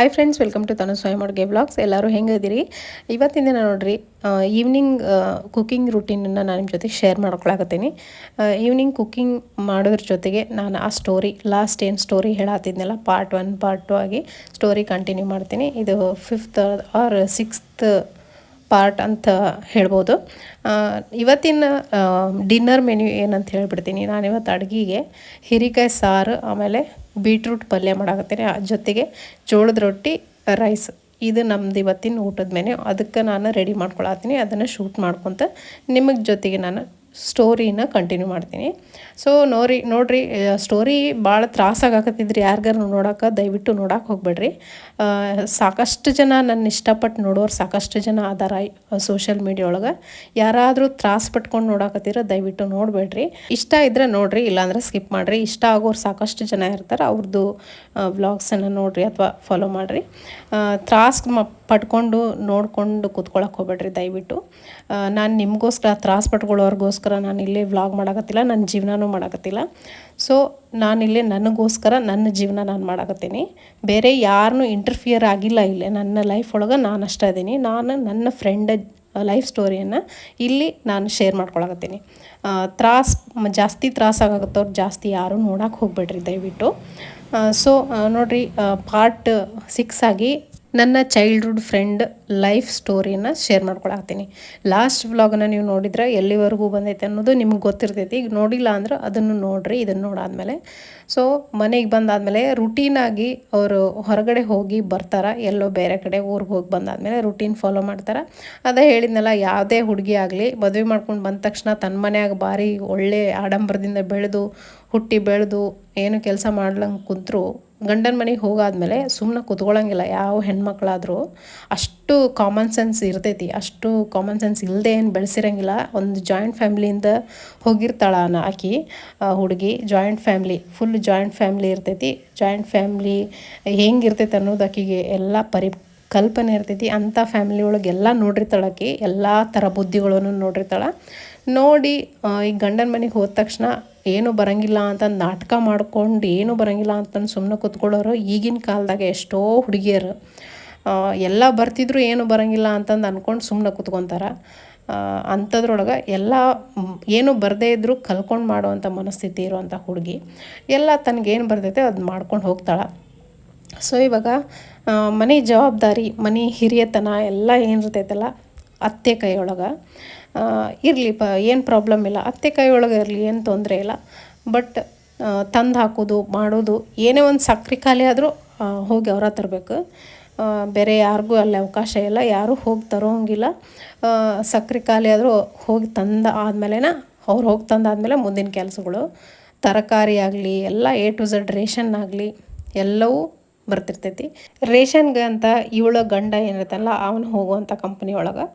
Hi friends welcome to Tanu Swayam Aduge blogs ಎಲ್ಲರೂ ಹೆಂಗಿದ್ದೀರಿ? ಇವತ್ತಿನ ದಿನ ನೋಡಿರಿ ಈವ್ನಿಂಗ್ ಕುಕ್ಕಿಂಗ್ ರುಟೀನನ್ನು ನಾನು ನಿಮ್ಮ ಜೊತೆ ಶೇರ್ ಮಾಡ್ಕೊಳಕತ್ತೀನಿ. ಈವ್ನಿಂಗ್ ಕುಕ್ಕಿಂಗ್ ಮಾಡೋದ್ರ ಜೊತೆಗೆ ನಾನು ಆ ಸ್ಟೋರಿ ಲಾಸ್ಟ್ ಏನು ಸ್ಟೋರಿ ಹೇಳತ್ತಿದ್ನಲ್ಲ ಪಾರ್ಟ್ ಒನ್ ಪಾರ್ಟ್ ಟು ಆಗಿ ಸ್ಟೋರಿ ಕಂಟಿನ್ಯೂ ಮಾಡ್ತೀನಿ. ಇದು ಫಿಫ್ತ್ ಆರ್ ಸಿಕ್ಸ್ತ್ ಪಾರ್ಟ್ ಅಂತ ಹೇಳ್ಬೋದು. ಇವತ್ತಿನ ಡಿನ್ನರ್ ಮೆನ್ಯೂ ಏನಂತ ಹೇಳ್ಬಿಡ್ತೀನಿ. ನಾನು ಇವತ್ತು ಅಡುಗೆಗೆ ಹೀರಿಕಾಯಿ ಸಾರು, ಆಮೇಲೆ ಬೀಟ್ರೂಟ್ ಪಲ್ಯ ಮಾಡಾಕತ್ತೀನಿ. ಜೊತೆಗೆ ಜೋಳದ ರೊಟ್ಟಿ, ರೈಸ್. ಇದು ನಮ್ದು ಇವತ್ತಿನ ಊಟದ ಮೆನ್ಯೂ. ಅದಕ್ಕೆ ನಾನು ರೆಡಿ ಮಾಡ್ಕೊಳತ್ತೀನಿ ಅದನ್ನು ಶೂಟ್ ಮಾಡ್ಕೊತ ನಿಮಗೆ ಜೊತೆಗೆ ನಾನು ಸ್ಟೋರಿನ ಕಂಟಿನ್ಯೂ ಮಾಡ್ತೀನಿ. ಸೊ ನೋರಿ ನೋಡ್ರಿ ಸ್ಟೋರಿ ಭಾಳ ತ್ರಾಸಾಗಕತ್ತಿದ್ರಿ ಯಾರಿಗಾರು ನೋಡೋಕೆ ದಯವಿಟ್ಟು ನೋಡೋಕೆ ಹೋಗ್ಬೇಡ್ರಿ. ಸಾಕಷ್ಟು ಜನ ನನ್ನ ಇಷ್ಟಪಟ್ಟು ನೋಡೋರು ಸಾಕಷ್ಟು ಜನ ಅದಾರ ಸೋಷಿಯಲ್ ಮೀಡಿಯಾ ಒಳಗೆ. ಯಾರಾದರೂ ತ್ರಾಸ ಪಟ್ಕೊಂಡು ನೋಡಕತ್ತೀರ ದಯವಿಟ್ಟು ನೋಡಬೇಡ್ರಿ. ಇಷ್ಟ ಇದ್ರೆ ನೋಡ್ರಿ, ಇಲ್ಲಾಂದ್ರೆ ಸ್ಕಿಪ್ ಮಾಡಿರಿ. ಇಷ್ಟ ಆಗೋರು ಸಾಕಷ್ಟು ಜನ ಇರ್ತಾರೆ ಅವ್ರದ್ದು ವ್ಲಾಗ್ಸನ್ನು ನೋಡಿರಿ ಅಥವಾ ಫಾಲೋ ಮಾಡಿರಿ. ತ್ರಾಸ್ ಮ, ಪಟ್ಕೊಂಡು ನೋಡ್ಕೊಂಡು ಕೂತ್ಕೊಳಕ್ಕೆ ಹೋಗ್ಬೇಡ್ರಿ ದಯವಿಟ್ಟು. ನಾನು ನಿಮಗೋಸ್ಕರ ತ್ರಾಸ ಪಟ್ಕೊಳ್ಳೋರ್ಗೋಸ್ಕರ ನಾನು ಇಲ್ಲೇ ವ್ಲಾಗ್ ಮಾಡಕತ್ತಿಲ್ಲ ನನ್ನ ಜೀವನನೂ ಮಾಡಕತ್ತಿಲ್ಲ. ಸೊ ನಾನಿಲ್ಲೇ ನನಗೋಸ್ಕರ ನನ್ನ ಜೀವನ ನಾನು ಮಾಡಕತ್ತೀನಿ. ಬೇರೆ ಯಾರನ್ನೂ ಇಂಟರ್ಫಿಯರ್ ಆಗಿಲ್ಲ ಇಲ್ಲೇ, ನನ್ನ ಲೈಫ್ ಒಳಗೆ ನಾನು ಅಷ್ಟೇ ಇದ್ದೀನಿ. ನಾನು ನನ್ನ ಫ್ರೆಂಡ್ ಲೈಫ್ ಸ್ಟೋರಿಯನ್ನು ಇಲ್ಲಿ ನಾನು ಶೇರ್ ಮಾಡ್ಕೊಳಕತ್ತೀನಿ. ತ್ರಾಸ್ ಜಾಸ್ತಿ ತ್ರಾಸ ಆಗಾಕತ್ತವ್ರು ಜಾಸ್ತಿ ಯಾರೂ ನೋಡೋಕೆ ಹೋಗ್ಬೇಡ್ರಿ ದಯವಿಟ್ಟು. ಸೊ ನೋಡಿರಿ ಪಾರ್ಟ್ ಸಿಕ್ಸ್ ಆಗಿ ನನ್ನ ಚೈಲ್ಡ್ಹುಡ್ ಫ್ರೆಂಡ್ ಲೈಫ್ ಸ್ಟೋರಿನ ಶೇರ್ ಮಾಡ್ಕೊಳತ್ತೀನಿ ಲಾಸ್ಟ್ ವ್ಲಾಗನ್ನು ನೀವು ನೋಡಿದ್ರೆ ಎಲ್ಲಿವರೆಗೂ ಬಂದೈತೆ ಅನ್ನೋದು ನಿಮ್ಗೆ ಗೊತ್ತಿರ್ತೈತಿ. ಈಗ ನೋಡಿಲ್ಲ ಅಂದ್ರೆ ಅದನ್ನು ನೋಡ್ರಿ ಇದನ್ನು ನೋಡಾದ್ಮೇಲೆ. ಸೊ ಮನೆಗೆ ಬಂದಾದಮೇಲೆ ರುಟೀನಾಗಿ ಅವರು ಹೊರಗಡೆ ಹೋಗಿ ಬರ್ತಾರೆ, ಎಲ್ಲೋ ಬೇರೆ ಕಡೆ ಊರಿಗೆ ಹೋಗಿ ಬಂದಾದಮೇಲೆ ರುಟೀನ್ ಫಾಲೋ ಮಾಡ್ತಾರೆ. ಅದೇ ಹೇಳಿದ್ನಲ್ಲ, ಯಾವುದೇ ಹುಡುಗಿ ಆಗಲಿ, ಮದುವೆ ಮಾಡ್ಕೊಂಡು ಬಂದ ತಕ್ಷಣ ತನ್ನ ಮನೆಯಾಗ ಭಾರಿ ಒಳ್ಳೆ ಆಡಂಬರದಿಂದ ಬೆಳೆದು, ಹುಟ್ಟಿ ಬೆಳೆದು, ಏನು ಕೆಲಸ ಮಾಡ್ಲಂಗೆ ಕುಂತರು ಗಂಡನ ಮನೆಗೆ ಹೋಗಾದ್ಮೇಲೆ ಸುಮ್ಮನೆ ಕುತ್ಕೊಳ್ಳೋಂಗಿಲ್ಲ ಯಾವ ಹೆಣ್ಮಕ್ಳಾದರೂ ಅಷ್ಟು ಕಾಮನ್ ಸೆನ್ಸ್ ಇರ್ತೈತಿ. ಅಷ್ಟು ಕಾಮನ್ ಸೆನ್ಸ್ ಇಲ್ಲದೆ ಏನು ಬೆಳೆಸಿರಂಗಿಲ್ಲ. ಒಂದು ಜಾಯಿಂಟ್ ಫ್ಯಾಮ್ಲಿಯಿಂದ ಹೋಗಿರ್ತಾಳ ಆಕಿ ಹುಡುಗಿ. Joint family full joint family ಇರ್ತೈತಿ. ಜಾಯಿಂಟ್ ಫ್ಯಾಮ್ಲಿ ಹೆಂಗಿರ್ತೈತೆ ಅನ್ನೋದು ಆಕಿಗೆ ಎಲ್ಲ ಪರಿ ಕಲ್ಪನೆ ಇರ್ತೈತಿ. ಅಂಥ ಫ್ಯಾಮಿಲಿ ಒಳಗೆಲ್ಲ ನೋಡಿರ್ತಾಳೆ ಎಲ್ಲ ಥರ ಬುದ್ಧಿಗಳನ್ನು ನೋಡಿರ್ತಾಳೆ. ನೋಡಿ ಈ ಗಂಡನ ಮನೆಗೆ ಹೋದ ತಕ್ಷಣ ಏನು ಬರಂಗಿಲ್ಲ ಅಂತ ನಾಟಕ ಮಾಡ್ಕೊಂಡು ಏನು ಬರಂಗಿಲ್ಲ ಅಂತ ಸುಮ್ಮನೆ ಕೂತ್ಕೊಳ್ಳೋರು ಈಗಿನ ಕಾಲದಾಗ ಎಷ್ಟೋ ಹುಡುಗಿಯರು. ಎಲ್ಲ ಬರ್ತಿದ್ರು ಏನು ಬರಂಗಿಲ್ಲ ಅಂತಂದು ಅಂದ್ಕೊಂಡು ಸುಮ್ಮನೆ ಕೂತ್ಕೊತಾರೆ. ಅಂಥದ್ರೊಳಗೆ ಎಲ್ಲ, ಏನು ಬರದೇ ಇದ್ದರೂ ಕಲ್ಕೊಂಡು ಮಾಡುವಂಥ ಮನಸ್ಥಿತಿ ಇರುವಂಥ ಹುಡುಗಿ. ಎಲ್ಲ ತನಗೇನು ಬರ್ತೈತೆ ಅದು ಮಾಡ್ಕೊಂಡು ಹೋಗ್ತಾಳೆ. ಸೊ, ಇವಾಗ ಮನೆ ಜವಾಬ್ದಾರಿ, ಮನೆ ಹಿರಿಯತನ ಎಲ್ಲ ಏನಿರ್ತೈತಲ್ಲ ಅತ್ತೆ ಕೈಯೊಳಗೆ. ಇರಲಿ, ಪ, ಏನು ಪ್ರಾಬ್ಲಮ್ ಇಲ್ಲ. ಅತ್ತೆ ಕೈಯೊಳಗೆ ಇರಲಿ, ಏನು ತೊಂದರೆ ಇಲ್ಲ. ಬಟ್ ತಂದು ಹಾಕೋದು, ಮಾಡೋದು, ಏನೇ ಒಂದು ಸಕ್ರೆ ಖಾಲಿ ಆದರೂ ಹೋಗಿ ಅವರ ತರಬೇಕು. ಬೇರೆ ಯಾರಿಗೂ ಅಲ್ಲಿ ಅವಕಾಶ ಇಲ್ಲ, ಯಾರೂ ಹೋಗಿ ತರೋಂಗಿಲ್ಲ. ಸಕ್ರೆ ಖಾಲಿ ಆದರೂ ಹೋಗಿ ತಂದ ಆದಮೇಲೆ ಅವ್ರು ಹೋಗಿ ತಂದಾದಮೇಲೆ ಮುಂದಿನ ಕೆಲಸಗಳು. ತರಕಾರಿ ಆಗಲಿ, ಎಲ್ಲ ಎ ಟು ಝಡ್ ರೇಷನ್ ಆಗಲಿ, ಎಲ್ಲವೂ ಬರ್ತಿರ್ತೈತಿ. ರೇಷನ್ಗೆ ಅಂತ ಇವಳ ಗಂಡ ಏನಿರ್ತಲ್ಲ ಅವನು ಹೋಗುವಂಥ ಕಂಪ್ನಿ ಒಳಗೆ.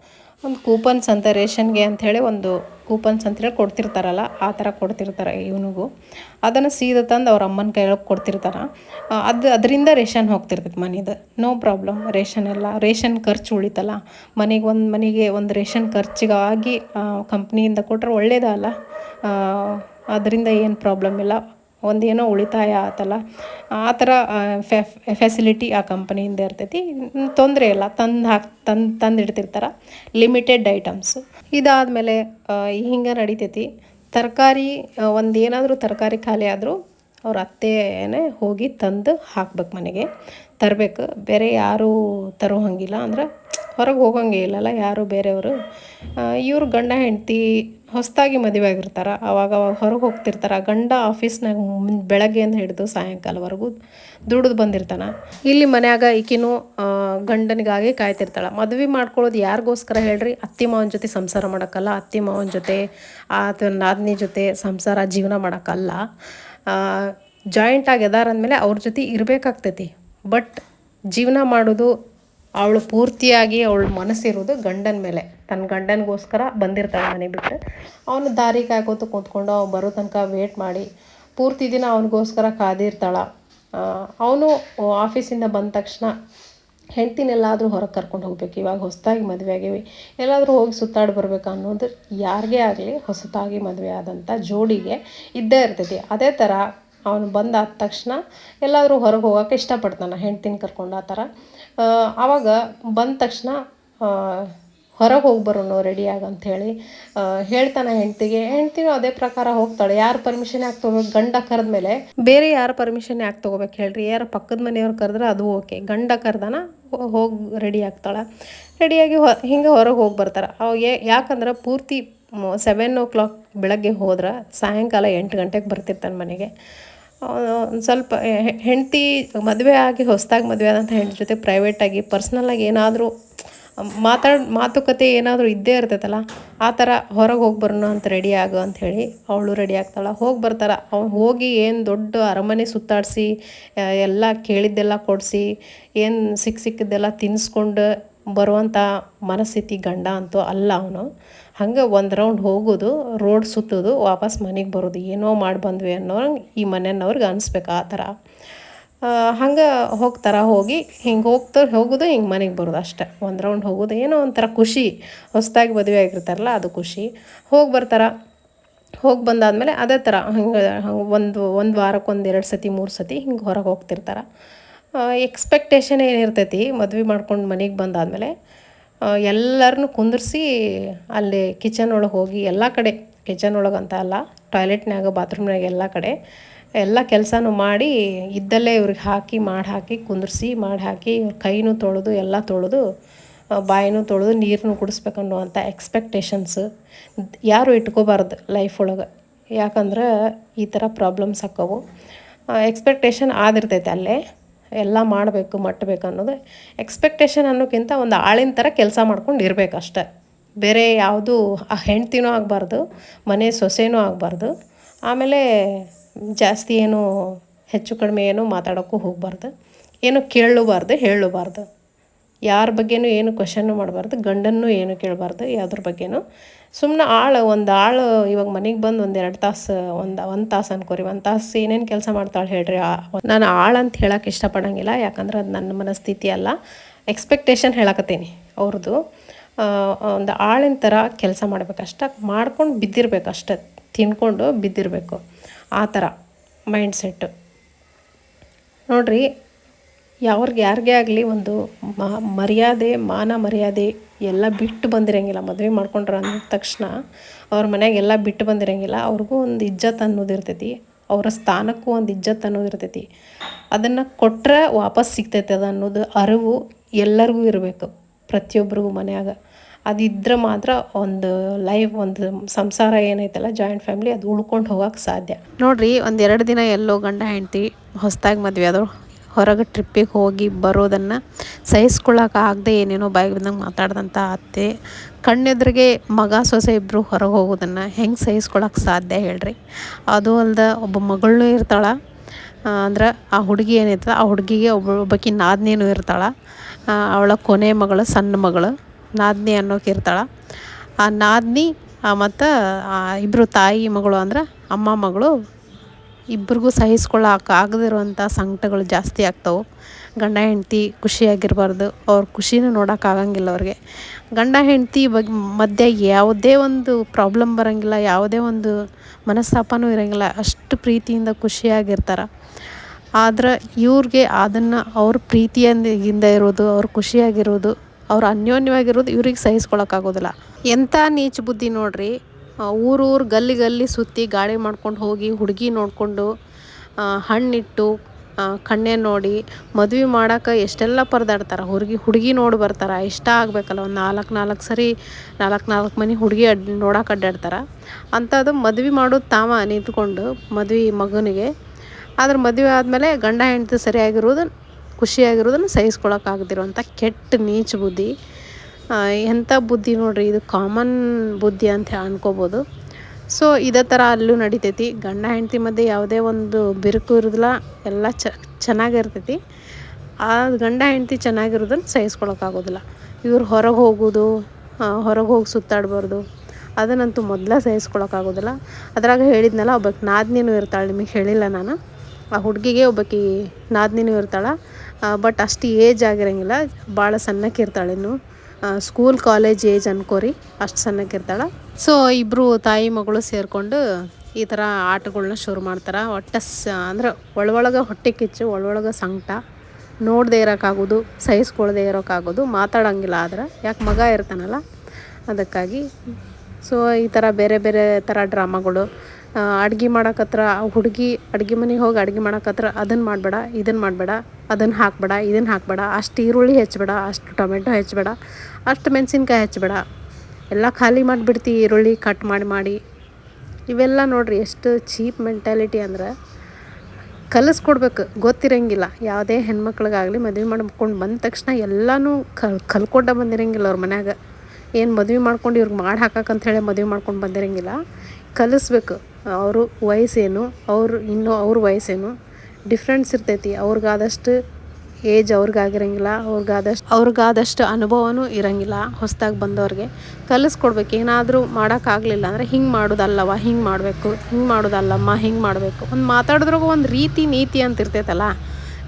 ಒಂದು ಕೂಪನ್ಸ್ ಅಂತ ರೇಷನ್ಗೆ ಅಂಥೇಳಿ ಒಂದು ಕೂಪನ್ಸ್ ಅಂತೇಳಿ ಕೊಡ್ತಿರ್ತಾರಲ್ಲ, ಆ ಥರ ಕೊಡ್ತಿರ್ತಾರೆ ಇವನಿಗೂ. ಅದನ್ನು ಸೀದಾ ತಂದು ಅವ್ರ ಅಮ್ಮನ ಕೈಯೊಳಗೆ ಕೊಡ್ತಿರ್ತಾರೆ. ಅದು ಅದರಿಂದ ರೇಷನ್ ಹೋಗ್ತಿರ್ತೈತೆ ಮನೇದು. ನೋ ಪ್ರಾಬ್ಲಮ್ ರೇಷನ್ ಎಲ್ಲ, ರೇಷನ್ ಖರ್ಚು ಉಳಿತಲ್ಲ. ಮನೆಗೆ ಒಂದು ಮನೆಗೆ ಒಂದು ರೇಷನ್ ಖರ್ಚಿಗಾಗಿ ಕಂಪ್ನಿಯಿಂದ ಕೊಟ್ಟರೆ ಒಳ್ಳೇದಲ್ಲ. ಅದರಿಂದ ಏನು ಪ್ರಾಬ್ಲಮ್ ಇಲ್ಲ. ಒಂದೇನೋ ಉಳಿತಾಯ ಆತಲ್ಲ? ಆ ಥರ ಫೆಸಿಲಿಟಿ ಆ ಕಂಪನಿಯಿಂದ ಇರ್ತೈತಿ. ತೊಂದರೆ ಇಲ್ಲ. ತಂದು ಹಾಕಿ, ತಂದು ತಂದು ಇಡ್ತಿರ್ತಾರೆ. ಲಿಮಿಟೆಡ್ ಐಟಮ್ಸ್ ಇದಾದಮೇಲೆ ಹಿಂಗೆ ನಡಿತೈತಿ. ತರಕಾರಿ ಒಂದು ಏನಾದರೂ ತರಕಾರಿ ಖಾಲಿ ಆದರೂ ಅವ್ರ ಅತ್ತೆನೇ ಹೋಗಿ ತಂದು ಹಾಕ್ಬೇಕು ಮನೆಗೆ. ತರಬೇಕು. ಬೇರೆ ಯಾರೂ ತರೋ ಹಂಗಿಲ್ಲ. ಅಂದ್ರೆ ಹೊರಗೆ ಹೋಗಂಗೆ ಇಲ್ಲಲ್ಲ ಯಾರು ಬೇರೆಯವರು. ಇವ್ರ ಗಂಡ, ಹೆಂಡತಿ ಹೊಸದಾಗಿ ಮದುವೆ ಆಗಿರ್ತಾರೆ, ಅವಾಗ ಅವಾಗ ಹೊರಗೆ ಹೋಗ್ತಿರ್ತಾರೆ, ಗಂಡ ಆಫೀಸ್ನಾಗ ಬೆಳಗ್ಗೆಯಿಂದ ಹಿಡಿದು ಸಾಯಂಕಾಲವರೆಗೂ ದುಡಿದು ಬಂದಿರ್ತಾನೆ. ಇಲ್ಲಿ ಮನ್ಯಾಗ ಈಕಿನೂ ಗಂಡನಿಗಾಗಿ ಕಾಯ್ತಿರ್ತಾಳೆ. ಮದುವೆ ಮಾಡ್ಕೊಳ್ಳೋದು ಯಾರಿಗೋಸ್ಕರ ಹೇಳ್ರಿ? ಅತ್ತಿ ಮಾವನ ಜೊತೆ ಸಂಸಾರ ಮಾಡೋಕ್ಕಲ್ಲ, ಅತ್ತಿ ಮಾವನ ಜೊತೆ, ಆತ ನಾದಿನಿ ಜೊತೆ ಸಂಸಾರ ಜೀವನ ಮಾಡೋಕ್ಕಲ್ಲ. ಜಾಯಿಂಟ್ ಆಗಿ ಅದಾರ ಅಂದಮೇಲೆ ಅವ್ರ ಜೊತೆ ಇರಬೇಕಾಗ್ತೈತಿ. ಬಟ್ ಜೀವನ ಮಾಡೋದು ಅವಳು ಪೂರ್ತಿಯಾಗಿ ಅವಳ ಮನಸ್ಸಿರೋದು ಗಂಡನ ಮೇಲೆ. ತನ್ನ ಗಂಡನಿಗೋಸ್ಕರ ಬಂದಿರ್ತಾಳೆ ಮನೆ ಬಿಟ್ಟು ಅವನು ದಾರಿ ಕಾಯ್ಕೋತ ಕೂತ್ಕೊಂಡು ಅವ್ನು ಬರೋ ತನಕ ವೇಟ್ ಮಾಡಿ. ಪೂರ್ತಿ ದಿನ ಅವನಿಗೋಸ್ಕರ ಕಾದಿರ್ತಾಳೆ. ಅವನು ಆಫೀಸಿಂದ ಬಂದ ತಕ್ಷಣ ಹೆಂಡ್ತಿನೆಲ್ಲಾದರೂ ಹೊರಗೆ ಕರ್ಕೊಂಡು ಹೋಗ್ಬೇಕು. ಇವಾಗ ಹೊಸದಾಗಿ ಮದುವೆ ಆಗಿವಿ. ಎಲ್ಲಾದರೂ ಹೋಗಿ ಸುತ್ತಾಡಿ ಬರ್ಬೇಕು ಅನ್ನೋದು ಯಾರಿಗೇ ಆಗಲಿ ಹೊಸತಾಗಿ ಮದುವೆ ಆದಂಥ ಜೋಡಿಗೆ ಇದ್ದೇ ಇರ್ತೈತಿ. ಅದೇ ಥರ ಅವನು ಬಂದಾದ ತಕ್ಷಣ ಎಲ್ಲಾದರೂ ಹೊರಗೆ ಹೋಗೋಕೆ ಇಷ್ಟಪಡ್ತಾನೆ. ಹೆಂಡ್ತಿನ ಕರ್ಕೊಂಡು ಆ ಥರ ಆವಾಗ ಬಂದ ತಕ್ಷಣ ಹೊರಗೆ ಹೋಗಿ ಬರೋಣ ರೆಡಿಯಾಗಿ ಅಂಥೇಳಿ ಹೇಳ್ತಾನೆ ಹೆಂಡ್ತಿಗೆ, ಹೆಂಡ್ತಿನೂ ಅದೇ ಪ್ರಕಾರ ಹೋಗ್ತಾಳೆ, ಯಾರು ಪರ್ಮಿಷನ್ ಯಾಕೆ ತೊಗೋಬೇಕು? ಗಂಡ ಕರೆದ್ಮೇಲೆ ಬೇರೆ ಯಾರು ಪರ್ಮಿಷನ್ ಯಾಕೆ ತೊಗೋಬೇಕು ಹೇಳ್ರಿ? ಯಾರು ಪಕ್ಕದ ಮನೆಯವ್ರು ಕರೆದ್ರೆ ಅದು ಓಕೆ ಗಂಡ ಕರೆದಾನ ಹೋಗಿ ರೆಡಿ ಆಗ್ತಾಳೆ. ರೆಡಿಯಾಗಿ ಹೊ, ಹಿಂಗೆ ಹೊರಗೆ ಹೋಗಿ ಬರ್ತಾರೆ. ಅವಾಗ ಯಾಕಂದ್ರೆ ಪೂರ್ತಿ ಸೆವೆನ್ ಓ ಕ್ಲಾಕ್ ಬೆಳಗ್ಗೆ ಹೋದ್ರೆ ಸಾಯಂಕಾಲ ಎಂಟು ಗಂಟೆಗೆ ಬರ್ತಿರ್ತಾನೆ ಮನೆಗೆ. ಒಂದು ಸ್ವಲ್ಪ ಹೆಂಡತಿ ಮದುವೆ ಆಗಿ ಹೊಸದಾಗಿ ಮದುವೆ ಆದಂಥ ಹೆಂಡತಿ ಜೊತೆ ಪ್ರೈವೇಟಾಗಿ ಪರ್ಸ್ನಲ್ಲಾಗಿ ಏನಾದರೂ ಮಾತಾಡ್, ಮಾತುಕತೆ ಏನಾದರೂ ಇದ್ದೇ ಇರ್ತೈತಲ್ಲ, ಆ ಥರ ಹೊರಗೆ ಹೋಗಿ ಬರೋಣ ಅಂತ ರೆಡಿ ಆಗು ಹೇಳಿ ಅವಳು ರೆಡಿ ಆಗ್ತಾಳೆ. ಹೋಗಿ ಬರ್ತಾರೆ ಅವ್ನು ಹೋಗಿ ಏನು ದೊಡ್ಡ ಅರಮನೆ ಸುತ್ತಾಡಿಸಿ ಎಲ್ಲ ಕೇಳಿದ್ದೆಲ್ಲ ಕೊಡಿಸಿ, ಏನು ಸಿಕ್ಕ ಸಿಕ್ಕಿದ್ದೆಲ್ಲ ತಿನ್ನಿಸ್ಕೊಂಡು ಬರುವಂಥ ಮನಸ್ಥಿತಿ ಗಂಡ ಅಂತೂ ಅಲ್ಲ ಅವನು. ಹಂಗೆ ಒಂದು ರೌಂಡ್ ಹೋಗೋದು ರೋಡ್ ಸುತ್ತೋದು, ವಾಪಸ್ ಮನೆಗೆ ಬರೋದು, ಏನೋ ಮಾಡಿ ಬಂದ್ವಿ ಅನ್ನೋ ಈ ಮನೆಯವ್ರಿಗೆ ಅನಿಸ್ಬೇಕು ಆ ಥರ. ಹಂಗೆ ಹೋಗ್ತಾರೆ ಹೋಗಿ, ಹಿಂಗೆ ಹೋಗ್ತಾ ಹೋಗೋದು, ಹಿಂಗೆ ಮನೆಗೆ ಬರೋದು ಅಷ್ಟೇ. ಒಂದು ರೌಂಡ್ ಹೋಗೋದು, ಏನೋ ಒಂಥರ ಖುಷಿ. ಹೊಸದಾಗಿ ಮದುವೆ ಆಗಿರ್ತಾರಲ್ಲ, ಅದು ಖುಷಿ. ಹೋಗಿ ಬರ್ತಾರೆ. ಹೋಗಿ ಬಂದಾದಮೇಲೆ ಅದೇ ಥರ, ಹಂಗೆ ಹಂಗೆ ಒಂದು ಒಂದು ವಾರಕ್ಕೆ ಒಂದು ಎರಡು ಸತಿ, ಮೂರು ಸತಿ ಹಿಂಗೆ ಹೊರಗೆ ಹೋಗ್ತಿರ್ತಾರೆ. ಎಕ್ಸ್ಪೆಕ್ಟೇಷನ್ ಏನಿರ್ತೈತಿ ಮದ್ವೆ ಮಾಡ್ಕೊಂಡು ಮನೆಗೆ ಬಂದಾದಮೇಲೆ? ಎಲ್ಲರನ್ನೂ ಕುಂದಿರಿಸಿ ಅಲ್ಲಿ ಕಿಚನ್ ಒಳಗೆ ಹೋಗಿ ಎಲ್ಲ ಕಡೆ ಕಿಚನ್ ಒಳಗೆ ಅಂತ ಅಲ್ಲ ಟಾಯ್ಲೆಟ್ನಾಗ ಬಾತ್ರೂಮ್ನಾಗ ಎಲ್ಲ ಕಡೆ ಎಲ್ಲ ಕೆಲಸನೂ ಮಾಡಿ ಇದ್ದಲ್ಲೇ ಇವ್ರಿಗೆ ಹಾಕಿ, ಮಾಡಿ ಹಾಕಿ, ಕುಂದಿರಿಸಿ, ಮಾಡಿ ಹಾಕಿ ಕೈನೂ ತೊಳೆದು, ಎಲ್ಲ ತೊಳೆದು ಬಾಯಿನೂ ತೊಳೆದು ನೀರನ್ನು ಕುಡಿಸ್ಬೇಕು ಅನ್ನುವಂಥ ಎಕ್ಸ್ಪೆಕ್ಟೇಷನ್ಸ್ ಯಾರು ಇಟ್ಕೋಬಾರ್ದು ಲೈಫ್ ಒಳಗೆ. ಯಾಕಂದ್ರೆ ಈ ಥರ ಪ್ರಾಬ್ಲಮ್ಸ್ ಹಾಕವು ಎಕ್ಸ್ಪೆಕ್ಟೇಷನ್ ಆದಿರ್ತೈತೆ ಅಲ್ಲೇ. ಎಲ್ಲ ಮಾಡಬೇಕು, ಮಟ್ಟಬೇಕು ಅನ್ನೋದು ಎಕ್ಸ್ಪೆಕ್ಟೇಷನ್ ಅನ್ನೋಕ್ಕಿಂತ ಒಂದು ಆಳಿನ ಥರ ಕೆಲಸ ಮಾಡ್ಕೊಂಡು ಇರಬೇಕಷ್ಟೆ ಬೇರೆ ಯಾವುದು ಆ ಹೆಂಡ್ತಿನೂ ಆಗಬಾರ್ದು, ಮನೆ ಸೊಸೆನೂ ಆಗಬಾರ್ದು. ಆಮೇಲೆ ಜಾಸ್ತಿ ಏನು ಹೆಚ್ಚು ಕಡಿಮೆ ಏನು ಮಾತಾಡೋಕ್ಕೂ ಹೋಗಬಾರ್ದು. ಏನು ಕೇಳಬಾರ್ದು ಹೇಳಲೂಬಾರ್ದು ಯಾರ ಬಗ್ಗೆನೂ ಏನು ಕ್ವಶನ್ನು ಮಾಡಬಾರ್ದು, ಗಂಡನ್ನು ಏನು ಕೇಳಬಾರ್ದು, ಯಾವುದ್ರ ಬಗ್ಗೆನೂ. ಸುಮ್ಮನೆ ಆಳು, ಒಂದು ಆಳು ಇವಾಗ ಮನೆಗೆ ಬಂದು ಒಂದು ಎರಡು ತಾಸು, ಒಂದು ಒಂದು ತಾಸು ಅನ್ಕೋರಿ, ಒಂದು ತಾಸು ಏನೇನು ಕೆಲಸ ಮಾಡ್ತಾಳೆ ಹೇಳ್ರಿ ನಾನು ಆಳು ಅಂತ ಹೇಳೋಕೆ ಇಷ್ಟಪಡೋಂಗಿಲ್ಲ, ಯಾಕಂದ್ರೆ ಅದು ನನ್ನ ಮನಸ್ಥಿತಿ ಅಲ್ಲ. ಎಕ್ಸ್ಪೆಕ್ಟೇಷನ್ ಹೇಳಕತ್ತೀನಿ ಅವ್ರದ್ದು ಒಂದು ಆಳಿನ ಥರ ಕೆಲಸ ಮಾಡ್ಬೇಕಷ್ಟ ಮಾಡ್ಕೊಂಡು ಬಿದ್ದಿರ್ಬೇಕಷ್ಟೆ ತಿನ್ಕೊಂಡು ಬಿದ್ದಿರಬೇಕು. ಆ ಥರ ಮೈಂಡ್ ಸೆಟ್ಟು ನೋಡಿರಿ ಯಾವ್ರಿಗೆ ಯಾರಿಗೇ ಆಗಲಿ ಒಂದು ಮರ್ಯಾದೆ, ಮಾನ ಮರ್ಯಾದೆ ಎಲ್ಲ ಬಿಟ್ಟು ಬಂದಿರಂಗಿಲ್ಲ. ಮದುವೆ ಮಾಡ್ಕೊಂಡ್ರು ಅಂದ ತಕ್ಷಣ ಅವ್ರ ಮನ್ಯಾಗ ಎಲ್ಲ ಬಿಟ್ಟು ಬಂದಿರಂಗಿಲ್ಲ. ಅವ್ರಿಗೂ ಒಂದು ಇಜ್ಜತ್ ಅನ್ನೋದು ಇರ್ತೈತಿ. ಅವರ ಸ್ಥಾನಕ್ಕೂ ಒಂದು ಇಜ್ಜತ್ ಅನ್ನೋದು ಇರ್ತೈತಿ. ಅದನ್ನು ಕೊಟ್ಟರೆ ವಾಪಸ್ ಸಿಗ್ತೈತೆ ಅದು ಅನ್ನೋದು ಅರಿವು ಎಲ್ಲರಿಗೂ ಇರಬೇಕು ಪ್ರತಿಯೊಬ್ಬರಿಗೂ ಮನ್ಯಾಗ. ಅದಿದ್ರೆ ಮಾತ್ರ ಒಂದು ಲೈಫ್, ಒಂದು ಸಂಸಾರ ಏನೈತಲ್ಲ, ಜಾಯಿಂಟ್ ಫ್ಯಾಮಿಲಿ, ಅದು ಉಳ್ಕೊಂಡು ಹೋಗೋಕೆ ಸಾಧ್ಯ. ನೋಡಿರಿ, ಒಂದು ಎರಡು ದಿನ ಎಲ್ಲೋ ಗಂಡ ಹೆಂಡ್ತಿ ಹೊಸದಾಗಿ ಮದುವೆ ಆದರು. ಹೊರಗೆ ಟ್ರಿಪ್ಪಿಗೆ ಹೋಗಿ ಬರೋದನ್ನು ಸಹಿಸ್ಕೊಳ್ಳೋಕೆ ಆಗದೆ ಏನೇನೋ ಬಾಯಿಗೆ ಬಂದಂಗೆ ಮಾತಾಡ್ದಂಥ ಅತ್ತೆ. ಕಣ್ಣೆದ್ರಿಗೆ ಮಗ, ಸೊಸೆ ಇಬ್ಬರು ಹೊರಗೆ ಹೋಗೋದನ್ನು ಹೆಂಗೆ ಸಹಿಸ್ಕೊಳ್ಳೋಕೆ ಸಾಧ್ಯ ಹೇಳ್ರಿ. ಅದು ಅಲ್ದೆ ಒಬ್ಬ ಮಗಳನ್ನೂ ಇರ್ತಾಳೆ. ಅಂದ್ರೆ ಆ ಹುಡುಗಿ ಏನೈತದ ಆ ಹುಡುಗಿಗೆ ಒಬ್ಬ, ಒಬ್ಬಾಕಿ ನಾದಿನೇನು ಇರ್ತಾಳೆ. ಅವಳ ಕೊನೆ ಮಗಳು, ಸಣ್ಣ ಮಗಳು ನಾದಿನಿ ಅನ್ನೋಕೆ ಇರ್ತಾಳೆ. ಆ ನಾದಿನಿ ಮತ್ತು ಇಬ್ಬರು ತಾಯಿ ಮಗಳು ಅಂದ್ರೆ ಅಮ್ಮ ಮಗಳು ಇಬ್ರಿಗೂ ಸಹಿಸ್ಕೊಳ್ಳೋಕೆ ಆಗದಿರುವಂಥ ಸಂಕಟಗಳು ಜಾಸ್ತಿ ಆಗ್ತವೆ. ಗಂಡ ಹೆಂಡತಿ ಖುಷಿಯಾಗಿರಬಾರ್ದು. ಅವ್ರ ಖುಷಿನೂ ನೋಡೋಕ್ಕಾಗಂಗಿಲ್ಲ ಅವ್ರಿಗೆ. ಗಂಡ ಹೆಂಡತಿ ಬಗ್ಗೆ ಮಧ್ಯೆ ಯಾವುದೇ ಒಂದು ಪ್ರಾಬ್ಲಮ್ ಬರೋಂಗಿಲ್ಲ, ಯಾವುದೇ ಒಂದು ಮನಸ್ತಾಪನೂ ಇರೋಂಗಿಲ್ಲ. ಅಷ್ಟು ಪ್ರೀತಿಯಿಂದ ಖುಷಿಯಾಗಿರ್ತಾರೆ. ಆದ್ರೆ ಇವ್ರಿಗೆ ಅದನ್ನು ಅವ್ರ ಪ್ರೀತಿಯಿಂದ ಇರೋದು, ಅವ್ರ ಖುಷಿಯಾಗಿರೋದು, ಅವ್ರು ಅನ್ಯೋನ್ಯವಾಗಿರೋದು ಇವ್ರಿಗೆ ಸಹಿಸ್ಕೊಳಕ್ಕಾಗೋದಿಲ್ಲ ಎಂಥ ನೀಚ ಬುದ್ಧಿ ನೋಡಿರಿ. ಊರು ಊರು ಗಲ್ಲಿ ಗಲ್ಲಿ ಸುತ್ತಿ ಗಾಡಿ ಮಾಡ್ಕೊಂಡು ಹೋಗಿ ಹುಡುಗಿ ನೋಡಿಕೊಂಡು ಹಣ್ಣಿಟ್ಟು ಕಣ್ಣೆ ನೋಡಿ, ಮದುವೆ ಮಾಡೋಕೆ ಎಷ್ಟೆಲ್ಲ ಪರದಾಡ್ತಾರೆ. ಹುಡುಗಿ ಹುಡುಗಿ ನೋಡಿ ಬರ್ತಾರೆ. ಇಷ್ಟ ಆಗಬೇಕಲ್ಲ, ಒಂದು ನಾಲ್ಕು ನಾಲ್ಕು ಸರಿ, ನಾಲ್ಕು ನಾಲ್ಕು ಮನೆ ಹುಡುಗಿ ಅಡ್, ನೋಡೋಕೆ ಅಡ್ಡಾಡ್ತಾರೆ. ಅಂಥದ್ದು ಮದುವೆ ಮಾಡೋದು ತಾವ ನಿಂತ್ಕೊಂಡು ಮದುವೆ ಮಗನಿಗೆ. ಆದ್ರೆ ಮದುವೆ ಆದಮೇಲೆ ಗಂಡ ಹೆಂಡ್ತಿ ಸರಿಯಾಗಿರೋದು ಖುಷಿಯಾಗಿರೋದನ್ನು ಸಹಿಸ್ಕೊಳಕ್ಕಾಗದಿರುವಂಥ ಕೆಟ್ಟ ನೀಚ ಬುದ್ಧಿ. ಎಂಥ ಬುದ್ಧಿ ನೋಡಿರಿ, ಇದು ಕಾಮನ್ ಬುದ್ಧಿ ಅಂತ ಅನ್ಕೋಬೋದು. ಸೊ ಇದೇ ಥರ ಅಲ್ಲೂ ನಡಿತೈತಿ. ಗಂಡ ಹೆಂಡ್ತಿ ಮಧ್ಯೆ ಯಾವುದೇ ಒಂದು ಬಿರುಕು ಇರೋದಿಲ್ಲ, ಎಲ್ಲ ಚೆನ್ನಾಗಿರ್ತೈತಿ. ಆ ಗಂಡ ಹೆಂಡತಿ ಚೆನ್ನಾಗಿರೋದನ್ನು ಸಹಿಸ್ಕೊಳಕ್ಕಾಗೋದಿಲ್ಲ ಇವ್ರು ಹೊರಗೆ ಹೋಗೋದು ಹೊರಗೆ ಹೋಗಿ ಸುತ್ತಾಡಬಾರ್ದು. ಅದನ್ನಂತೂ ಮೊದಲೇ ಸಹಿಸ್ಕೊಳಕ್ಕಾಗೋದಿಲ್ಲ ಅದ್ರಾಗ ಹೇಳಿದ್ನಲ್ಲ ಒಬ್ಬಕ್ಕೆ ನಾದಿನಿನೂ ಇರ್ತಾಳೆ, ನಿಮಗೆ ಹೇಳಿಲ್ಲ ನಾನು. ಆ ಹುಡುಗಿಗೆ ಒಬ್ಬಾಕಿ ನಾದಿನೂ ಇರ್ತಾಳೆ. ಬಟ್ ಅಷ್ಟು ಏಜ್ ಆಗಿರೋಂಗಿಲ್ಲ ಭಾಳ ಸಣ್ಣಕ್ಕಿರ್ತಾಳೆ ಇನ್ನು. ಸ್ಕೂಲ್ ಕಾಲೇಜ್ ಏಜ್ ಅನ್ಕೋರಿ. ಅಷ್ಟು ಸಣ್ಣಕ್ಕಿರ್ತಾಳೆ ಸೊ ಇಬ್ಬರು ತಾಯಿ, ಮಗಳು ಸೇರಿಕೊಂಡು ಈ ಥರ ಆಟಗಳನ್ನ ಶುರು ಮಾಡ್ತಾರೆ. ಒಟ್ಟು ಸ, ಅಂದ್ರೆ ಒಳೊಳಗೆ ಹೊಟ್ಟೆ ಕಿಚ್ಚು, ಒಳೊಳಗೆ ಸಂಕಟ. ನೋಡದೇ ಇರೋಕ್ಕಾಗೋದು ಸಹಿಸ್ಕೊಳ್ಳದೆ ಇರೋಕ್ಕಾಗೋದು, ಮಾತಾಡೋಂಗಿಲ್ಲ ಆದ್ರೆ. ಯಾಕೆ ಮಗ ಇರ್ತಾನಲ್ಲ, ಅದಕ್ಕಾಗಿ. ಸೊ ಈ ಥರ ಬೇರೆ ಬೇರೆ ಥರ ಡ್ರಾಮಾಗಳು ಅಡ್ಗೆ ಮಾಡಕತ್ರ ಹುಡುಗಿ ಅಡ್ಗೆ ಮನೆಗೆ ಹೋಗಿ ಅಡ್ಗೆ ಮಾಡಕತ್ರ ಅದನ್ನು ಮಾಡಬೇಡ ಇದನ್ನು ಮಾಡಬೇಡ ಅದನ್ನು ಹಾಕಬೇಡ ಇದನ್ನು ಹಾಕಬೇಡ, ಅಷ್ಟು ಈರುಳ್ಳಿ ಹೆಚ್ಚಬೇಡ, ಅಷ್ಟು ಟೊಮೆಟೊ ಹೆಚ್ಚಬೇಡ, ಅಷ್ಟು ಮೆಣಸಿನ್ಕಾಯಿ ಹೆಚ್ಚಬೇಡ. ಎಲ್ಲ ಖಾಲಿ ಮಾಡಿಬಿಡ್ತಿ ಈರುಳ್ಳಿ ಕಟ್ ಮಾಡಿ ಮಾಡಿ. ಇವೆಲ್ಲ ನೋಡಿರಿ ಎಷ್ಟು ಚೀಪ್ ಮೆಂಟ್ಯಾಲಿಟಿ ಅಂದ್ರೆ ಕಲಿಸ್ಕೊಡ್ಬೇಕು, ಗೊತ್ತಿರಂಗಿಲ್ಲ. ಯಾವುದೇ ಹೆಣ್ಮಕ್ಳಿಗಾಗಲಿ ಮದುವೆ ಮಾಡ್ಕೊಂಡು ಬಂದ ತಕ್ಷಣ ಎಲ್ಲನೂ ಕಲ್ ಕಲ್ಕೊಟ್ಟ ಬಂದಿರಂಗಿಲ್ಲ ಅವ್ರ ಮನ್ಯಾಗ. ಏನು ಮದುವೆ ಮಾಡ್ಕೊಂಡು ಇವ್ರಿಗೆ ಮಾಡಿ ಹಾಕಕ್ಕಂಥೇಳಿ ಮದುವೆ ಮಾಡ್ಕೊಂಡು ಬಂದಿರಂಗಿಲ್ಲ. ಕಲಿಸ್ಬೇಕು. ಅವರು ವಯಸ್ಸೇನು, ಅವರು ಇನ್ನೂ ಅವ್ರ ವಯಸ್ಸೇನು ಡಿಫ್ರೆನ್ಸ್ ಇರ್ತೈತಿ. ಅವ್ರಿಗಾದಷ್ಟು ಏಜ್ ಅವ್ರಿಗಾಗಿರಂಗಿಲ್ಲ, ಅವ್ರಿಗಾದಷ್ಟು ಅವ್ರಿಗಾದಷ್ಟು ಅನುಭವನೂ ಇರಂಗಿಲ್ಲ ಹೊಸ್ದಾಗಿ ಬಂದವ್ರಿಗೆ. ಕಲಿಸ್ಕೊಡ್ಬೇಕು. ಏನಾದರೂ ಮಾಡೋಕ್ಕಾಗಲಿಲ್ಲ ಅಂದರೆ ಹಿಂಗೆ ಮಾಡೋದಲ್ಲವ, ಹಿಂಗೆ ಮಾಡಬೇಕು, ಹಿಂಗೆ ಮಾಡೋದಲ್ಲಮ್ಮ, ಹಿಂಗೆ ಮಾಡಬೇಕು. ಒಂದು ಮಾತಾಡಿದ್ರಾಗ ಒಂದು ರೀತಿ ನೀತಿ ಅಂತ ಇರ್ತೈತಲ್ಲ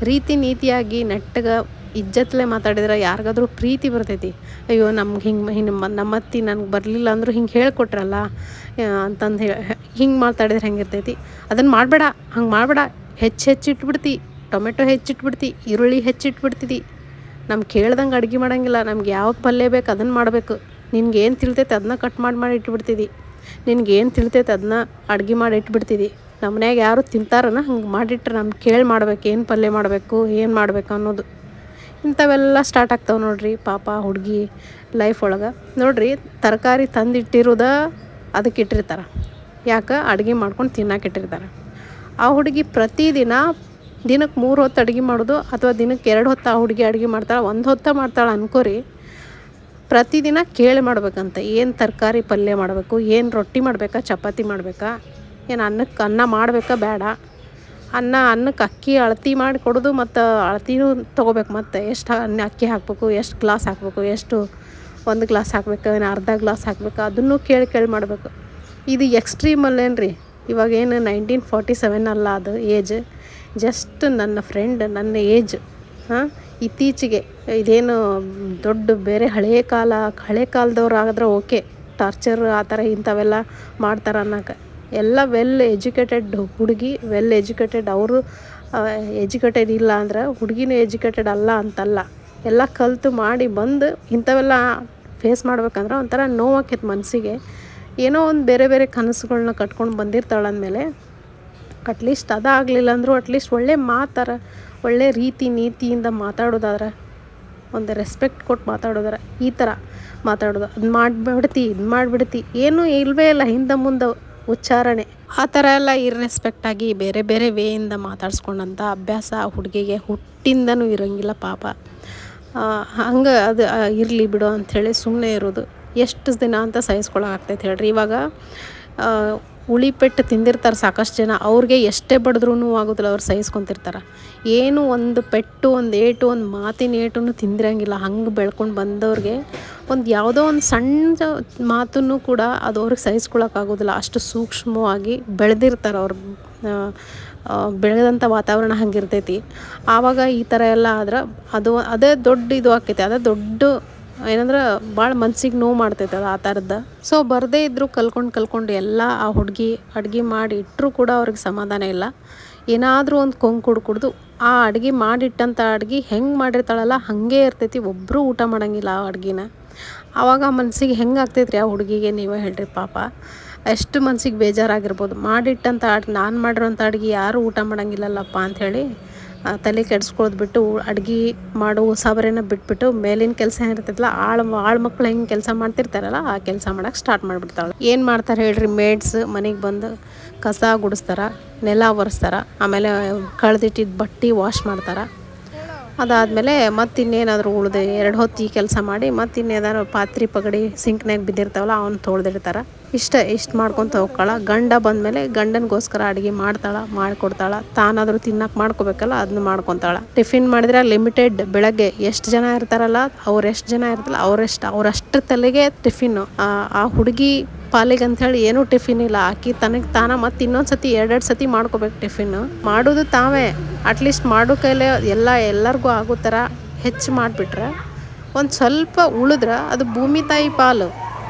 ರೀತಿ ನೀತಿಯಾಗಿ ನೆಟ್ಟಗೆ ಇಜ್ಜತ್ಲೆ ಮಾತಾಡಿದ್ರೆ ಯಾರಿಗಾದ್ರೂ ಪ್ರೀತಿ ಬರ್ತೈತಿ. ಅಯ್ಯೋ, ನಮ್ಗೆ ಹಿಂಗೆ ಹಿಂಗೆ ನಮ್ಮತ್ತಿ ನನಗೆ ಬರಲಿಲ್ಲ ಅಂದರೂ ಹಿಂಗೆ ಹೇಳ್ಕೊಟ್ರಲ್ಲ ಅಂತಂದು ಹೇಳಿ ಹಿಂಗೆ ಮಾತಾಡಿದ್ರೆ ಹೆಂಗಿರ್ತೈತಿ. ಅದನ್ನು ಮಾಡಬೇಡ, ಹಂಗೆ ಮಾಡಬೇಡ. ಹೆಚ್ಚು ಹೆಚ್ಚು ಇಟ್ಬಿಡ್ತಿ ಟೊಮೆಟೊ ಹೆಚ್ಚಿಟ್ಬಿಡ್ತಿ, ಈರುಳ್ಳಿ ಹೆಚ್ಚಿಟ್ಬಿಡ್ತಿದ್ದಿ ನಮ್ಗೆ ಕೇಳ್ದಂಗೆ ಅಡುಗೆ ಮಾಡೋಂಗಿಲ್ಲ, ನಮ್ಗೆ ಯಾವ ಪಲ್ಯ ಬೇಕು ಅದನ್ನು ಮಾಡಬೇಕು. ನಿನ್ಗೆ ಏನು ತಿಳ್ತೈತೆ ಅದನ್ನ ಕಟ್ ಮಾಡಿ ಮಾಡಿ ಇಟ್ಬಿಡ್ತಿದ್ದಿ ನಿನ್ಗೆ ಏನು ತಿಳ್ತೈತೆ ಅದನ್ನ ಅಡುಗೆ ಮಾಡಿ ಇಟ್ಬಿಡ್ತಿದ್ದಿ ನಮ್ಮ ಮನ್ಯಾಗ ಯಾರು ತಿಂತಾರನ ಹಂಗೆ ಮಾಡಿಟ್ರೆ ನಮ್ಗೆ ಕೇಳಿ ಮಾಡ್ಬೇಕು, ಏನು ಪಲ್ಯ ಮಾಡಬೇಕು, ಏನು ಮಾಡಬೇಕು ಅನ್ನೋದು. ಇಂಥವೆಲ್ಲ ಸ್ಟಾರ್ಟ್ ಆಗ್ತಾವೆ ನೋಡ್ರಿ ಪಾಪ, ಹುಡುಗಿ ಲೈಫ್ ಒಳಗೆ. ನೋಡ್ರಿ ತರಕಾರಿ ತಂದಿಟ್ಟಿರೋದ ಅದಕ್ಕೆ ಇಟ್ಟಿರ್ತಾರೆ. ಯಾಕೆ? ಅಡುಗೆ ಮಾಡ್ಕೊಂಡು ತಿನ್ನಕ್ಕೆ ಇಟ್ಟಿರ್ತಾರೆ. ಆ ಹುಡುಗಿ ಪ್ರತಿದಿನ ದಿನಕ್ಕೆ ಮೂರು ಹೊತ್ತು ಅಡುಗೆ ಮಾಡೋದು ಅಥವಾ ದಿನಕ್ಕೆ ಎರಡು ಹೊತ್ತು ಆ ಹುಡುಗಿ ಅಡುಗೆ ಮಾಡ್ತಾಳೆ, ಒಂದು ಹೊತ್ತು ಮಾಡ್ತಾಳೆ ಅನ್ಕೋರಿ, ಪ್ರತಿದಿನ ಕೇಳಿ ಮಾಡ್ಬೇಕಂತ. ಏನು ತರಕಾರಿ ಪಲ್ಯ ಮಾಡಬೇಕು, ಏನು ರೊಟ್ಟಿ ಮಾಡಬೇಕಾ, ಚಪಾತಿ ಮಾಡಬೇಕಾ, ಏನು ಅನ್ನಕ್ಕೆ ಅನ್ನ ಮಾಡಬೇಕಾ, ಬೇಡ. ಅನ್ನ, ಅನ್ನಕ್ಕೆ ಅಕ್ಕಿ ಅಳತಿ ಮಾಡಿ ಕೊಡೋದು ಮತ್ತು ಅಳತಿನೂ ತೊಗೋಬೇಕು. ಮತ್ತು ಎಷ್ಟು ಅನ್ನ ಅಕ್ಕಿ ಹಾಕಬೇಕು, ಎಷ್ಟು ಗ್ಲಾಸ್ ಹಾಕಬೇಕು, ಎಷ್ಟು ಒಂದು ಗ್ಲಾಸ್ ಹಾಕಬೇಕು, ಏನು ಅರ್ಧ ಗ್ಲಾಸ್ ಹಾಕಬೇಕು, ಅದನ್ನು ಕೇಳಿ ಕೇಳಿ ಮಾಡಬೇಕು. ಇದು ಎಕ್ಸ್ಟ್ರೀಮಲ್ಲೇನು ರೀ ಇವಾಗ ಏನು ನೈನ್ಟೀನ್ ಫಾರ್ಟಿ ಸೆವೆನ್ ಅಲ್ಲ ಅದು ಏಜ್ ಜಸ್ಟ್ ನನ್ನ ಫ್ರೆಂಡ್ ನನ್ನ ಏಜ್ ಹಾಂ? ಇತ್ತೀಚೆಗೆ ಇದೇನು ದೊಡ್ಡ ಬೇರೆ ಹಳೆಯ ಕಾಲ, ಹಳೆ ಕಾಲದವ್ರು ಆಗಿದ್ರೆ ಓಕೆ ಟಾರ್ಚರ್ ಆ ಥರ ಇಂಥವೆಲ್ಲ ಮಾಡ್ತಾರೆ ಅನ್ನೋಕೆ ಎಲ್ಲ ವೆಲ್ ಎಜುಕೇಟೆಡ್ ಹುಡುಗಿ ವೆಲ್ ಎಜುಕೇಟೆಡ್ ಅವರು ಎಜುಕೇಟೆಡ್ ಇಲ್ಲ ಅಂದ್ರೆ ಹುಡುಗಿನೂ ಎಜುಕೇಟೆಡ್ ಅಲ್ಲ ಅಂತಲ್ಲ. ಎಲ್ಲ ಕಲಿತು ಮಾಡಿ ಬಂದು ಇಂಥವೆಲ್ಲ ಫೇಸ್ ಮಾಡ್ಬೇಕಂದ್ರೆ ಒಂಥರ ನೋವಾಕೈತೆ ಮನಸ್ಸಿಗೆ ಏನೋ ಒಂದು ಬೇರೆ ಬೇರೆ ಕನಸುಗಳನ್ನ ಕಟ್ಕೊಂಡು ಬಂದಿರ್ತಾಳೆ ಅಂದಮೇಲೆ ಅಟ್ಲೀಸ್ಟ್ ಅದಾಗಲಿಲ್ಲ ಅಂದರೂ ಅಟ್ಲೀಸ್ಟ್ ಒಳ್ಳೆ ಮಾತಾರ, ಒಳ್ಳೆ ರೀತಿ ನೀತಿಯಿಂದ ಮಾತಾಡೋದಾದ್ರೆ, ಒಂದು ರೆಸ್ಪೆಕ್ಟ್ ಕೊಟ್ಟು ಮಾತಾಡೋದಾರೆ, ಈ ಥರ ಮಾತಾಡೋದು. ಅದು ಮಾಡಿಬಿಡ್ತಿ, ಇದು ಮಾಡಿಬಿಡ್ತಿ. ಏನೂ ಇಲ್ಲವೇ ಇಲ್ಲ ಹಿಂದೆ ಮುಂದೆ. ಉಚ್ಚಾರಣೆ. ಆ ಥರ ಎಲ್ಲ ಇರ್ರೆಸ್ಪೆಕ್ಟಾಗಿ ಬೇರೆ ಬೇರೆ ವೇಯಿಂದ ಮಾತಾಡ್ಸ್ಕೊಂಡಂಥ ಅಭ್ಯಾಸ ಹುಡುಗಿಗೆ ಹುಟ್ಟಿಂದನೂ ಇರೋಂಗಿಲ್ಲ ಪಾಪ. ಹಂಗೆ ಅದು ಇರಲಿ ಬಿಡು ಅಂಥೇಳಿ ಸುಮ್ಮನೆ ಇರೋದು. ಎಷ್ಟು ದಿನ ಅಂತ ಸಹಿಸ್ಕೊಳ್ಳೋಕ್ಕಾಗ್ತೈತೆ ಹೇಳ್ರಿ. ಇವಾಗ ಉಳಿಪೆಟ್ಟು ತಿಂದಿರ್ತಾರೆ ಸಾಕಷ್ಟು ಜನ, ಅವ್ರಿಗೆ ಎಷ್ಟೇ ಬಡಿದ್ರೂ ಆಗೋದಿಲ್ಲ, ಅವ್ರು ಸಹಿಸ್ಕೊತಿರ್ತಾರೆ. ಏನು ಒಂದು ಪೆಟ್ಟು, ಒಂದು ಏಟು, ಒಂದು ಮಾತಿನ ಏಟು ತಿಂದಿರಂಗಿಲ್ಲ, ಹಂಗೆ ಬೆಳ್ಕೊಂಡು ಬಂದವ್ರಿಗೆ ಒಂದು ಯಾವುದೋ ಒಂದು ಸಣ್ಣ ಮಾತನ್ನು ಕೂಡ ಅದು ಅವ್ರಿಗೆ ಸಹಿಸ್ಕೊಳಕ್ಕಾಗೋದಿಲ್ಲ ಅಷ್ಟು ಸೂಕ್ಷ್ಮವಾಗಿ ಬೆಳೆದಿರ್ತಾರೆ ಅವ್ರು ಬೆಳೆದಂಥ ವಾತಾವರಣ ಹಂಗಿರ್ತೈತಿ ಆವಾಗ ಈ ಥರ ಎಲ್ಲ ಆದ್ರೆ ಅದು, ಅದೇ ದೊಡ್ಡ ಇದು ಆಕೈತಿ, ಅದೇ ದೊಡ್ಡ ಏನಂದ್ರೆ ಭಾಳ ಮನ್ಸಿಗೆ ನೋವು ಮಾಡ್ತೈತೆ ಅದು ಆ ಥರದ್ದು ಸೊ ಬರದೇ ಇದ್ದರೂ ಕಲ್ಕೊಂಡು ಕಲ್ಕೊಂಡು ಎಲ್ಲ ಆ ಹುಡುಗಿ, ಅಡುಗೆ ಮಾಡಿ ಇಟ್ಟರೂ ಕೂಡ ಅವ್ರಿಗೆ ಸಮಾಧಾನ ಇಲ್ಲ. ಏನಾದರೂ ಒಂದು ಕೊಂಕು ಕುಡ್ ಕುಡ್ದು ಆ ಅಡುಗೆ ಮಾಡಿಟ್ಟಂಥ ಅಡುಗೆ ಹೆಂಗೆ ಮಾಡಿರ್ತಾಳಲ್ಲ, ಹಾಗೆ ಇರ್ತೈತಿ ಒಬ್ಬರೂ ಊಟ ಮಾಡೋಂಗಿಲ್ಲ ಆ ಅಡುಗೆನ. ಆವಾಗ ಮನಸ್ಸಿಗೆ ಹೆಂಗೆ ಆಗ್ತೈತ್ರಿ ಆ ಹುಡುಗಿಗೆ ನೀವೇ ಹೇಳ್ರಿ ಪಾಪ. ಎಷ್ಟು ಮನ್ಸಿಗೆ ಬೇಜಾರಾಗಿರ್ಬೋದು. ಮಾಡಿಟ್ಟಂಥ ಅಡ್ಗೆ ನಾನು ಮಾಡಿರೋಂಥ ಅಡುಗೆ ಯಾರೂ ಊಟ ಮಾಡೋಂಗಿಲ್ಲಲ್ಲಪ್ಪ ಅಂಥೇಳಿ ತಲೆ ಕೆಡ್ಸ್ಕೊಳ್ದು ಬಿಟ್ಟು ಅಡ್ಗೆ ಮಾಡೋ ಸಾಬರೇನ ಬಿಟ್ಬಿಟ್ಟು ಮೇಲಿನ ಕೆಲಸ ಏನಿರ್ತೈತಲ್ಲ, ಆಳು ಆಳು ಮಕ್ಳು ಹೆಂಗೆ ಕೆಲಸ ಮಾಡ್ತಿರ್ತಾರಲ್ಲ, ಆ ಕೆಲಸ ಮಾಡೋಕೆ ಸ್ಟಾರ್ಟ್ ಮಾಡಿಬಿಡ್ತಾಳೆ. ಏನು ಮಾಡ್ತಾರೆ ಹೇಳ್ರಿ ಮೇಡ್ಸ್ ಮನೆಗೆ ಬಂದು ಕಸ ಗುಡಿಸ್ತಾರೆ, ನೆಲ ಒರೆಸ್ತಾರೆ, ಆಮೇಲೆ ಕಳೆದಿಟ್ಟಿದ್ದು ಬಟ್ಟೆ ವಾಶ್ ಮಾಡ್ತಾರೆ. ಅದಾದಮೇಲೆ ಮತ್ತೆ ಇನ್ನೇನಾದರೂ ಉಳ್ದು ಎರಡು ಹೊತ್ತು ಈ ಕೆಲಸ ಮಾಡಿ ಮತ್ತೆ ಇನ್ನೇನಾದ್ರು ಪಾತ್ರೆ ಪಗಡಿ ಸಿಂಕ್ನಾಗ ಬಿದ್ದಿರ್ತಾವಲ್ಲ, ಅವ್ನು ತೊಳ್ದಿಡ್ತಾರೆ. ಇಷ್ಟ, ಇಷ್ಟು ಮಾಡ್ಕೊತ ಹೋಗ್ತಾಳೆ. ಗಂಡ ಬಂದಮೇಲೆ ಗಂಡನಿಗೋಸ್ಕರ ಅಡುಗೆ ಮಾಡ್ತಾಳೆ, ಮಾಡಿಕೊಡ್ತಾಳೆ. ತಾನಾದರೂ ತಿನ್ನಕ್ಕೆ ಮಾಡ್ಕೋಬೇಕಲ್ಲ ಅದನ್ನ ಮಾಡ್ಕೊತಾಳೆ. ಟಿಫಿನ್ ಮಾಡಿದ್ರೆ ಲಿಮಿಟೆಡ್ ಬೆಳಗ್ಗೆ ಎಷ್ಟು ಜನ ಇರ್ತಾರಲ್ಲ, ಅವ್ರು ಎಷ್ಟು ಜನ ಇರ್ತಲ್ಲ ಅವರೆಷ್ಟು ಅವರಷ್ಟು ತಲೆಗೆ ಟಿಫಿನ್ನು. ಆ ಹುಡುಗಿ ಪಾಲಿಗೆ ಅಂಥೇಳಿ ಏನೂ ಟಿಫಿನ್ ಇಲ್ಲ. ಆಕಿ ತನಗೆ ತಾನ ಮತ್ತೆ ಇನ್ನೊಂದು ಸತಿ ಎರಡೆರಡು ಸತಿ ಮಾಡ್ಕೋಬೇಕು ಟಿಫಿನ್ನು. ಮಾಡೋದು ತಾವೇ. ಅಟ್ಲೀಸ್ಟ್ ಮಾಡೋ ಕೈಲೇ ಎಲ್ಲ, ಎಲ್ಲರಿಗೂ ಆಗೋ ಥರ ಹೆಚ್ಚು ಮಾಡಿಬಿಟ್ರೆ, ಒಂದು ಸ್ವಲ್ಪ ಉಳಿದ್ರೆ ಅದು ಭೂಮಿ ತಾಯಿ ಪಾಲು.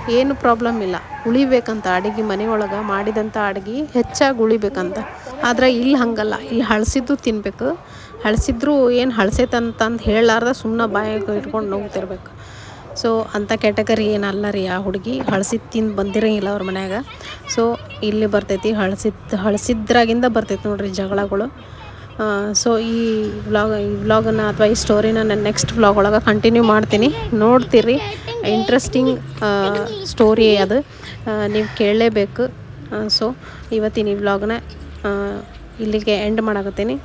ಏನು ಪ್ರಾಬ್ಲಮ್ ಇಲ್ಲ. ಉಳಿಬೇಕಂತ ಅಡುಗೆ ಮನೆಯೊಳಗೆ ಮಾಡಿದಂಥ ಅಡುಗೆ ಹೆಚ್ಚಾಗಿ ಉಳಿಬೇಕಂತ. ಆದ್ರೆ ಇಲ್ಲಿ ಹಾಗಲ್ಲ. ಇಲ್ಲಿ ಹಳಸಿದ್ದು ತಿನ್ನಬೇಕು ಹಳಸಿದ್ರು ಏನು ಹಳಸೈತಂತಂದು ಹೇಳಲಾರ್ದ ಸುಮ್ಮನೆ ಬಾಯಾಗ ಇಟ್ಕೊಂಡು ನೋಗ್ತಿರ್ಬೇಕು ಸೊ ಅಂಥ ಕ್ಯಾಟಗರಿ ಏನಲ್ಲ ರೀ ಆ ಹುಡುಗಿ. ಹಳಸಿದ್ ತಿಂದು ಬಂದಿರಂಗಿಲ್ಲ ಅವ್ರ ಮನ್ಯಾಗ. ಸೊ ಇಲ್ಲಿ ಬರ್ತೈತಿ. ಹಳಸಿದ್, ಹಳಸಿದ್ರಾಗಿಂದ ಬರ್ತೈತಿ ನೋಡ್ರಿ ಜಗಳಗಳು. ಸೊ ಈ ವ್ಲಾಗ್ ಈ ವ್ಲಾಗನ್ನು ಅಥವಾ ಈ ಸ್ಟೋರಿನ ನಾನು ನೆಕ್ಸ್ಟ್ ವ್ಲಾಗ್ ಒಳಗೆ ಕಂಟಿನ್ಯೂ ಮಾಡ್ತೀನಿ. ನೋಡ್ತೀರಿ. ಇಂಟ್ರೆಸ್ಟಿಂಗ್ ಸ್ಟೋರಿ ಅದು. ನೀವು ಕೇಳಲೇಬೇಕು. ಸೊ ಇವತ್ತಿನ ಈ ವ್ಲಾಗ್ನ ಇಲ್ಲಿಗೆ ಎಂಡ್ ಮಾಡಾಕತ್ತೀನಿ.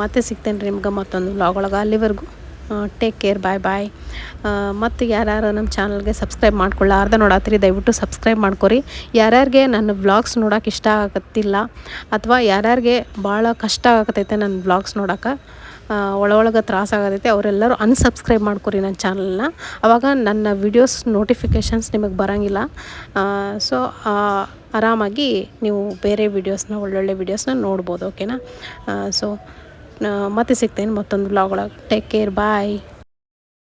ಮತ್ತೆ ಸಿಗ್ತೇನೆ ರೀ ನಿಮ್ಗೆ ಮತ್ತೊಂದು ವ್ಲಾಗ್ ಒಳಗೆ. ಅಲ್ಲಿವರೆಗೂ. ಟೇಕ್ ಕೇರ್ ಬಾಯ್ ಬಾಯ್ ಮತ್ತು ಯಾರ್ಯಾರು ನಮ್ಮ ಚಾನಲ್ಗೆ ಸಬ್ಸ್ಕ್ರೈಬ್ ಮಾಡ್ಕೊಳ್ಳಾರ್ದ ನೋಡತ್ತೀರಿ ದಯವಿಟ್ಟು ಸಬ್ಸ್ಕ್ರೈಬ್ ಮಾಡ್ಕೊರಿ. ಯಾರ್ಯಾರಿಗೆ ನನ್ನ ವ್ಲಾಗ್ಸ್ ನೋಡೋಕೆ ಇಷ್ಟ ಆಗತ್ತಿಲ್ಲ, ಅಥವಾ ಯಾರ್ಯಾರಿಗೆ ಭಾಳ ಕಷ್ಟ ಆಗತೈತೆ ನನ್ನ ವ್ಲಾಗ್ಸ್ ನೋಡೋಕೆ ಒಳ ಒಳಗೆ ತ್ರಾಸ ಆಗತ್ತೈತೆ ಅವರೆಲ್ಲರೂ ಅನ್ಸಬ್ಸ್ಕ್ರೈಬ್ ಮಾಡ್ಕೊರಿ ನನ್ನ ಚಾನಲ್ನ ಅವಾಗ ನನ್ನ ವಿಡಿಯೋಸ್ ನೋಟಿಫಿಕೇಷನ್ಸ್ ನಿಮಗೆ ಬರೋಂಗಿಲ್ಲ. ಸೊ ಆರಾಮಾಗಿ ನೀವು ಬೇರೆ ವೀಡಿಯೋಸ್ನ ಒಳ್ಳೊಳ್ಳೆ ವೀಡಿಯೋಸ್ನ ನೋಡ್ಬೋದು ಓಕೆನಾ ಸೊ ಮತ್ತೆ ಸಿಗ್ತೇನೆ ಮತ್ತೊಂದು ಬ್ಲಾಗ್ ಒಳಗೆ. Take care bye